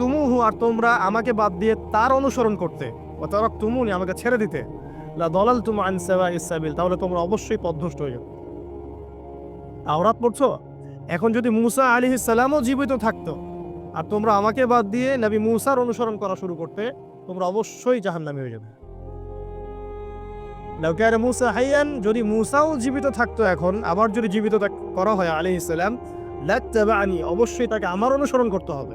তুমুহু আর তোমরা আমাকে বাদ দিয়ে তার অনুসরণ করতে। ও তুমুনি আমাকে ছেড়ে দিতে। লা দলাল তুম আনসাবা ইসাবিল তাহলে তোমরা অবশ্যই পদভ্রষ্ট হয়ে যাবে। আওরাত পড়ছো? এখন যদি মুসা আলিহিসাল্লামও জীবিত থাকতো, আর তোমরা আমাকে বাদ দিয়ে নবী মুসার অনুসরণ করা শুরু করতে, তোমরা অবশ্যই জাহান্নামী হয়ে যাবে। লাউকার মুসা হাইয়ান, যদি মুসাও জীবিত থাকতো এখন, আবার যদি জীবিত করা হয় আলী ইসলাম আনি অবশ্যই তাকে আমার অনুসরণ করতে হবে।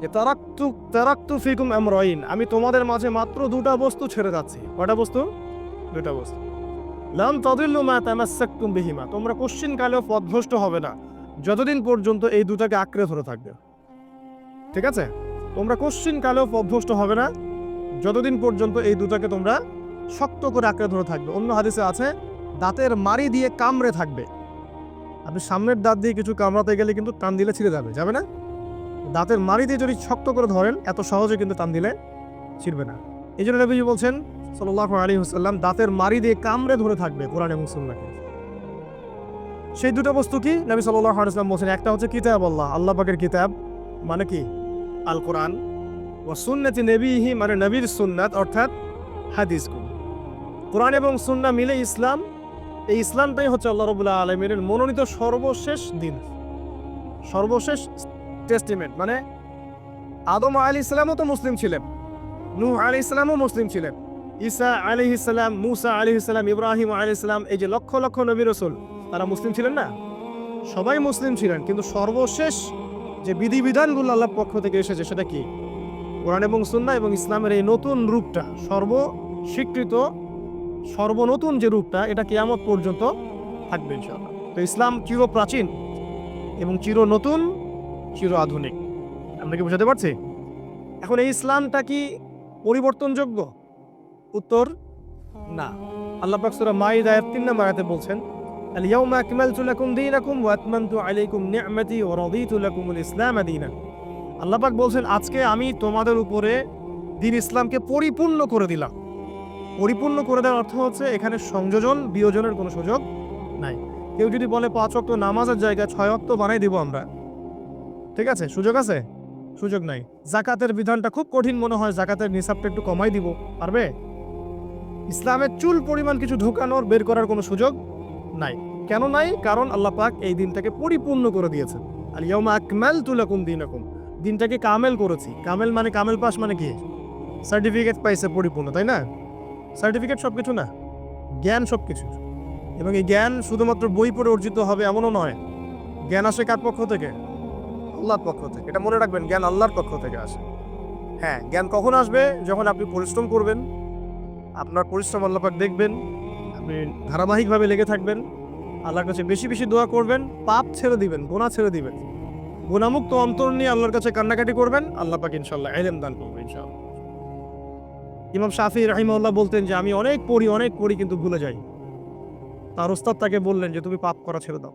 যে তারাক্তু তারাক্তু ফিকুম আমরাইন। আমি তোমাদের মাঝে মাত্র দুটা বস্তু ছেড়ে যাচ্ছি। কটা বস্তু? দুটা বস্তু। লাম তাদিল্লু মা তামাসসাকতুম বিহিমা। তোমরা কোশ্চিন কালেও পথভ্রষ্ট হবে না। যতদিন পর্যন্ত এই দুটাকে আঁকড়ে ধরে থাকবে। ঠিক আছে? তোমরা কোশ্চিন কালেও পথভ্রষ্ট হবে না। যতদিন পর্যন্ত এই দুটাকে তোমরা শক্ত করে আঁকড়ে ধরে থাকবে। অন্য হাদিসে আছে, দাঁতের মারি দিয়ে কামড়ে থাকবে। আপনি সামনের দাঁত দিয়ে কিছু কামড়াতে গেলে কিন্তু টান দিলে ছিঁড়ে যাবে। যাবে না? দাঁতের মারি দিয়ে যদি শক্ত করে ধরেন, এত সহজে কিন্তু টান দিলে ছিঁড়বে না। এই জন্য নবীজি বলছেন সাল্লাহ আলী হুসাল্লাম দাঁতের মারি দিয়ে কামড়ে ধরে থাকবে কোরআন এবং সুন্নাকে। সেই দুটো বস্তু কি? নবী সাল্লাহ আলাইসলাম বলছেন, একটা হচ্ছে কিতাব আল্লাহ আল্লাহ পাকের কিতাব মানে কি? আল কোরআন ও সুন্নতি নবীহি মানে নবীর সুন্নাত, অর্থাৎ হাদিস কোরআন এবং সুন্না মিলে ইসলাম। এই ইসলামটাই হচ্ছে আল্লাহ রবুল্লাহ আলমীর মনোনীত সর্বশেষ দিন। সর্বশেষ টেস্টিমেন্ট মানে আদম আলী ইসলামও তো মুসলিম ছিলেন, নূহ আলী ইসলামও মুসলিম ছিলেন, ঈসা আলী ইসলাম মুসা আলী ইসলাম ইব্রাহিম আলী ইসলাম এই যে লক্ষ লক্ষ নবী রসুল, তারা মুসলিম ছিলেন না? সবাই মুসলিম ছিলেন, কিন্তু সর্বশেষ যে বিধিবিধানগুলো আল্লাহর পক্ষ থেকে এসেছে সেটা কি? কোরআন এবং সুন্না এবং ইসলামের এই নতুন রূপটা সর্ব স্বীকৃত সর্বনতুন যে রূপটা, এটা কেয়ামত পর্যন্ত থাকবে তো ইসলাম চির প্রাচীন এবং চির নতুন চির আধুনিক। আমরা কি বোঝাতে পারছি? এখন এই ইসলামটা কি পরিবর্তনযোগ্য? উত্তর, না। আল্লাহ পাক সূরা মাইদা এর 3 নম্বর আয়াতে বলছেন লাকুম দীনাকুম ওয়া আতমামতু আলাইকুম নি'মাতি ওয়া রাদিতু লাকুমুল ইসলাম দীনান। আল্লাহ পাক বলছেন, আজকে আমি তোমাদের উপরে দিন ইসলামকে পরিপূর্ণ করে দিলাম। পরিপূর্ণ করে দেওয়ার অর্থ হচ্ছে এখানে সংযোজন, বিয়োজনের কোনো সুযোগ নাই। কেউ যদি বলে পাঁচ অক্ত নামাজের জায়গায় ছয় অক্ত বানাই দিব আমরা ঠিক আছে? সুযোগ আছে? সুযোগ নাই। জাকাতের বিধানটা খুব কঠিন মনে হয়। জাকাতের নিসাবটা একটু কমাই দিব। পারবে? ইসলামের চুল পরিমাণ কিছু ঢুকানোর বের করার কোনো সুযোগ নাই। কেন নাই? কারণ আল্লাহ পাক এই দিনটাকে পরিপূর্ণ করে দিয়েছেন। আর ইয়মা আকমাল তুলাকুম দিনাকুম। দিনটাকে কামেল করেছি। কামেল মানে কামেল পাস মানে কি? সার্টিফিকেট পাইছে পরিপূর্ণ, তাই না? সার্টিফিকেট সব কিছু না? জ্ঞান সব কিছু এবং এই জ্ঞান শুধুমাত্র বই পড়ে অর্জিত হবে এমনও নয়। জ্ঞান আসে কার পক্ষ থেকে? আল্লাহর পক্ষ থেকে। এটা মনে রাখবেন, জ্ঞান আল্লাহর পক্ষ থেকে আসে। হ্যাঁ জ্ঞান কখন আসবে? যখন আপনি পরিশ্রম করবেন, আপনার পরিশ্রম আল্লাপাক দেখবেন, আপনি ধারাবাহিকভাবে লেগে থাকবেন, আল্লাহর কাছে বেশি বেশি দোয়া করবেন, পাপ ছেড়ে দিবেন গোনা ছেড়ে দিবেন। গুণামুক্ত অন্তর নিয়ে আল্লাহর কাছে কান্নাকাটি করবেন, আল্লাহ পাক ইনশাল্লাহ এলেম দান করবেন ইনশাল্লাহ ইমাম শাফি রাহিমাল্লাহ বলতেন যে, আমি অনেক পড়ি অনেক পড়ি কিন্তু ভুলে যাই। তার ওস্তাদ তাকে বললেন যে, তুমি পাপ করা ছেড়ে দাও।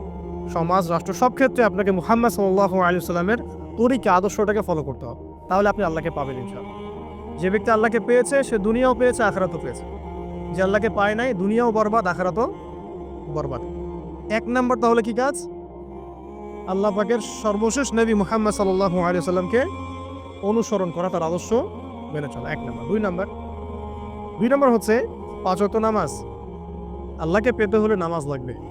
সমাজ, রাষ্ট্র, সব ক্ষেত্রে আপনাকে মুহাম্মদ সাল্লাহ আলাইস্লামের তরিকে, আদর্শটাকে ফলো করতে হবে। তাহলে আপনি আল্লাহকে পাবেন ইনশাআল্লাহ। যে ব্যক্তি আল্লাহকে পেয়েছে, সে দুনিয়াও পেয়েছে, আখরাতও পেয়েছে। যে আল্লাহকে পায় নাই, দুনিয়াও বরবাদ, আখরাতও বরবাদ। এক নম্বর তাহলে কি কাজ? আল্লাহ পাকের সর্বশেষ নবী মুহাম্মদ সাল্লাহ আলিয়া সাল্লামকে অনুসরণ করা, তার আদর্শ মেনে চলা। এক নম্বর। দুই নম্বর। দুই নম্বর হচ্ছে পাঁচ ওয়াক্ত নামাজ। আল্লাহকে পেতে হলে নামাজ লাগবে।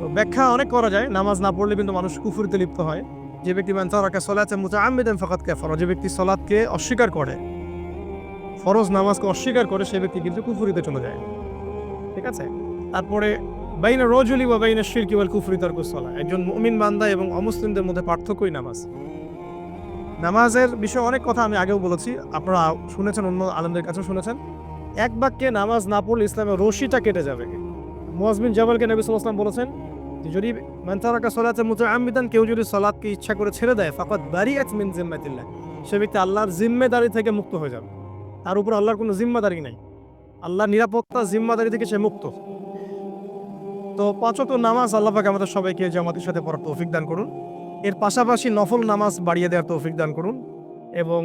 তো ব্যাখ্যা অনেক করা যায়। নামাজ না পড়লে কিন্তু মানুষ কুফুরিতে লিপ্ত হয়। যে ব্যক্তি মান তারাকা সলাতে মুতাআম্মিদান ফাকাত কাফারা। যে ব্যক্তি সলাতকে অস্বীকার করে, ফরজ নামাজকে অস্বীকার করে, সে ব্যক্তি কিন্তু কুফুরিতে চলে যায়। ঠিক আছে? তারপরে, বাইনা রজুলি বা বাইনা শিরকি ওয়াল কুফরি তারকুস সালাহ একজন মুমিন বান্দা এবং অমুসলিমদের মধ্যে পার্থক্যই নামাজ। নামাজের বিষয়ে অনেক কথা আমি আগেও বলেছি। আপনারা শুনেছেন, অন্য আলমদের কাছেও শুনেছেন। এক বাক্যে নামাজ না পড়লে ইসলামের রশিটা কেটে যাবে। মোয়াজবিন জাবালকে নবী সাল্লাম বলেছেন যদি মান্তারাকা সলাতে মুতাআম্মিদান, কেউ যদি সলাৎকে ইচ্ছা করে ছেড়ে দেয় ফাকাত বারিআত মিন জিম্মাতিল্লাহ। সে ব্যক্তি আল্লাহর জিম্মেদারি থেকে মুক্ত হয়ে যাবে। তার উপর আল্লাহর কোনো জিম্মাদারি নাই। আল্লাহর নিরাপত্তা জিম্মাদারি থেকে সে মুক্ত। তো পাঁচত নামাজ আল্লাহ পাক আমাদের সবাইকে জামাতের সাথে পড়ার তৌফিক দান করুন। এর পাশাপাশি নফল নামাজ বাড়িয়ে দেওয়ার তৌফিক দান করুন এবং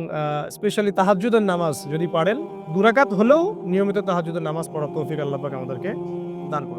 স্পেশালি তাহাজ্জুদের নামাজ যদি পারেন, দুরাকাত হলেও নিয়মিত তাহাজ্জুদের নামাজ পড়ার তৌফিক আল্লাহ পাক আমাদেরকে দান করুন।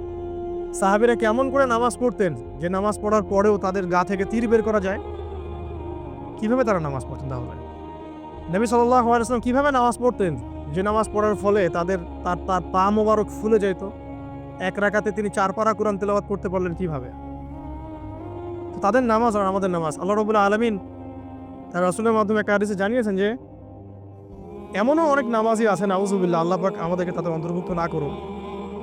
সাহাবিরা কেমন করে নামাজ পড়তেন যে নামাজ পড়ার পরেও তাদের গা থেকে তীর বের করা যায়? কীভাবে তারা নামাজ পড়তেন তাহলে? নবী সাল্লাহ আলাইসলাম কীভাবে নামাজ পড়তেন? যে নামাজ পড়ার ফলে তাদের তার তার পা মোবারক ফুলে যেত। এক রাকাতে তিনি চার পারা কোরআন তেলাওয়াত করতে পারলেন কীভাবে? তাদের নামাজ আর আমাদের নামাজ। আল্লাহ রবুল্লাহ আলমিন তার রসুলের মাধ্যমে একটা জানিয়েছেন যে, এমনও অনেক নামাজই আছে নাউজুবিল্লাহ, আল্লাহ পাক আমাদেরকে তাদের অন্তর্ভুক্ত না করুন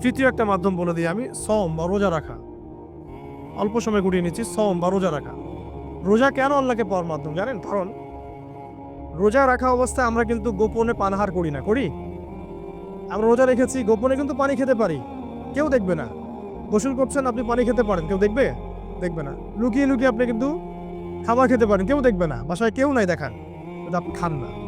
তৃতীয় একটা মাধ্যম বলে দিই আমি সম বা রোজা রাখা। অল্প সময় গুটিয়ে নিচ্ছি সম বা রোজা রাখা। রোজা কেন আল্লাহকে পাওয়ার মাধ্যম জানেন? কারণ রোজা রাখা অবস্থায় আমরা কিন্তু গোপনে পানাহার করি না, করি? আমরা রোজা রেখেছি, গোপনে কিন্তু পানি খেতে পারি। কেউ দেখবে না। গোসল করছেন, আপনি পানি খেতে পারেন। কেউ দেখবে? দেখবে না। লুকিয়ে লুকিয়ে আপনি কিন্তু খাবার খেতে পারেন। কেউ দেখবে না। বাসায় কেউ নাই দেখান আপনি খান না।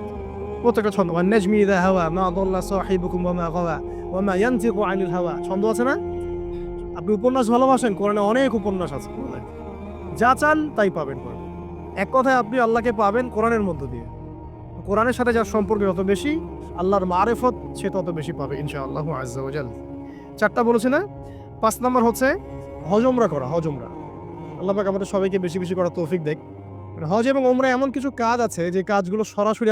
প্রত্যেকটা ছন্দ। ওয়ান নাজমি ইদা হাওয়া, মা আদাল্লা সাহিবুকুম ওয়া মা গাওয়া, ওয়া মা ইয়ানতিকু আনিল হাওয়া। ছন্দ আছে না? আপনি উপন্যাস ভালোবাসেন, কোরআনে অনেক উপন্যাস আছে। যা চান তাই পাবেন। এক কথায় আপনি আল্লাহকে পাবেন কোরআনের মধ্য দিয়ে। কোরআনের সাথে যার সম্পর্ক যত বেশি, আল্লাহর মারেফত সে তত বেশি পাবে, ইনশাআল্লাহ আজ্জাওয়াজাল চারটা বলেছে না? পাঁচ নম্বর হচ্ছে, হজমরা করা, হজমরা। আল্লাহ পাক আমাদের সবাইকে বেশি বেশি করা তৌফিক দেখ। মানে হজ এবং ওমরা এমন কিছু কাজ আছে যে কাজগুলো সরাসরি